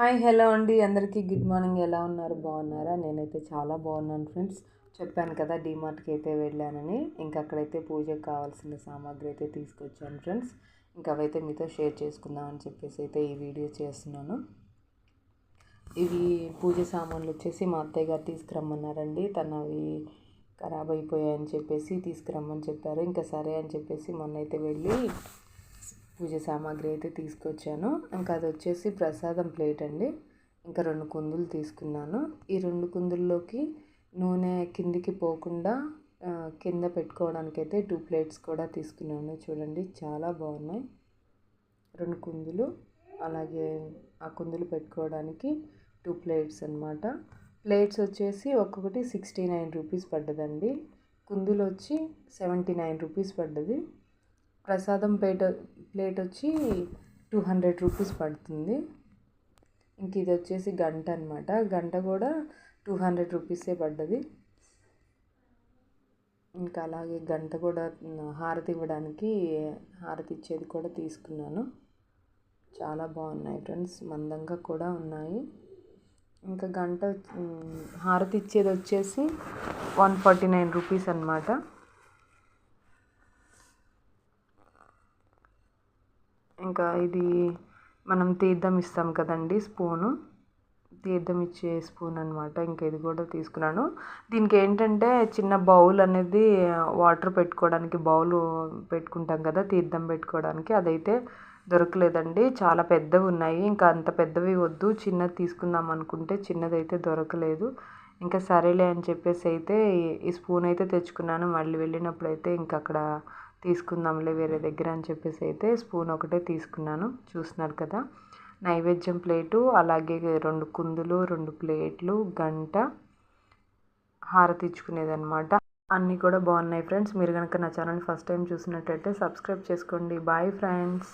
Hi hello అండి. అందరికీ good morning. ఎలా ఉన్నారు? బాగున్నారా? నేనైతే చాలా బాగున్నాను ఫ్రెండ్స్. చెప్పాను కదా డీమార్ట్కి అయితే వెళ్ళానని. ఇంకా అక్కడైతే పూజకు కావాల్సిన సామాగ్రి అయితే తీసుకొచ్చాను ఫ్రెండ్స్. ఇంకా అవైతే మీతో షేర్ చేసుకుందామని చెప్పేసి అయితే ఈ వీడియో చేస్తున్నాను. ఇవి పూజ సామాన్లు వచ్చేసి మా అత్తయ్య గారు తీసుకురమ్మన్నారండి. తను అవి ఖరాబ్ అయిపోయాయని చెప్పేసి తీసుకురమ్మని చెప్పారు. ఇంకా సరే అని చెప్పేసి మొన్న అయితే వెళ్ళి పూజ సామాగ్రి అయితే తీసుకొచ్చాను. ఇంకా అది వచ్చేసి ప్రసాదం ప్లేట్ అండి. ఇంకా రెండు కుందులు తీసుకున్నాను. ఈ రెండు కుందుల్లోకి నూనె కిందికి పోకుండా కింద పెట్టుకోవడానికి అయితే టూ ప్లేట్స్ కూడా తీసుకున్నాను. చూడండి చాలా బాగున్నాయి. రెండు కుందులు అలాగే ఆ కుందులు పెట్టుకోవడానికి టూ ప్లేట్స్ అనమాట ప్లేట్స్ వచ్చేసి ఒక్కొక్కటి సిక్స్టీ నైన్ రూపీస్ పడ్డదండి. కుందులు వచ్చి సెవెంటీ నైన్ రూపీస్ పడ్డది. ప్రసాదం ప్లేట్ ప్లేట్ వచ్చి టూ హండ్రెడ్ రూపీస్ పడుతుంది. ఇంక ఇది వచ్చేసి గంట అనమాట గంట కూడా టూ హండ్రెడ్ రూపీసే పడ్డది. ఇంకా అలాగే గంట కూడా హారతి ఇవ్వడానికి హారతి ఇచ్చేది కూడా తీసుకున్నాను. చాలా బాగున్నాయి ఫ్రెండ్స్ మందంగా కూడా ఉన్నాయి. ఇంకా గంట హారతి ఇచ్చేది వచ్చేసి వన్ ఫార్టీ నైన్ రూపీస్ అనమాట ఇంకా ఇది మనం తీర్థం ఇస్తాం కదండి స్పూను. తీర్థం ఇచ్చే స్పూన్ అనమాట ఇంకా ఇది కూడా తీసుకున్నాను. దీనికి ఏంటంటే చిన్న బౌల్ అనేది వాటర్ పెట్టుకోవడానికి బౌల్ పెట్టుకుంటాం కదా తీర్థం పెట్టుకోవడానికి. అదైతే దొరకలేదండి. చాలా పెద్దవి ఉన్నాయి. ఇంకా అంత పెద్దవి వద్దు. చిన్నది తీసుకుందాం అనుకుంటే చిన్నది అయితే దొరకలేదు. ఇంకా సరేలే అని చెప్పేసి అయితే ఈ స్పూన్ అయితే తెచ్చుకున్నాను. మళ్ళీ వెళ్ళినప్పుడు అయితే ఇంక అక్కడ తీసుకుందాంలే వేరే దగ్గర అని చెప్పేసి అయితే స్పూన్ ఒకటే తీసుకున్నాను. చూస్తున్నారు కదా నైవేద్యం ప్లేటు అలాగే రెండు కుందులు రెండు ప్లేట్లు గంట హారతి ఇచ్చుకునేది అనమాట అన్నీ కూడా బాగున్నాయి ఫ్రెండ్స్. మీరు కనుక నా ఛానల్ ఫస్ట్ టైం చూసినట్టయితే సబ్స్క్రైబ్ చేసుకోండి. Bye friends.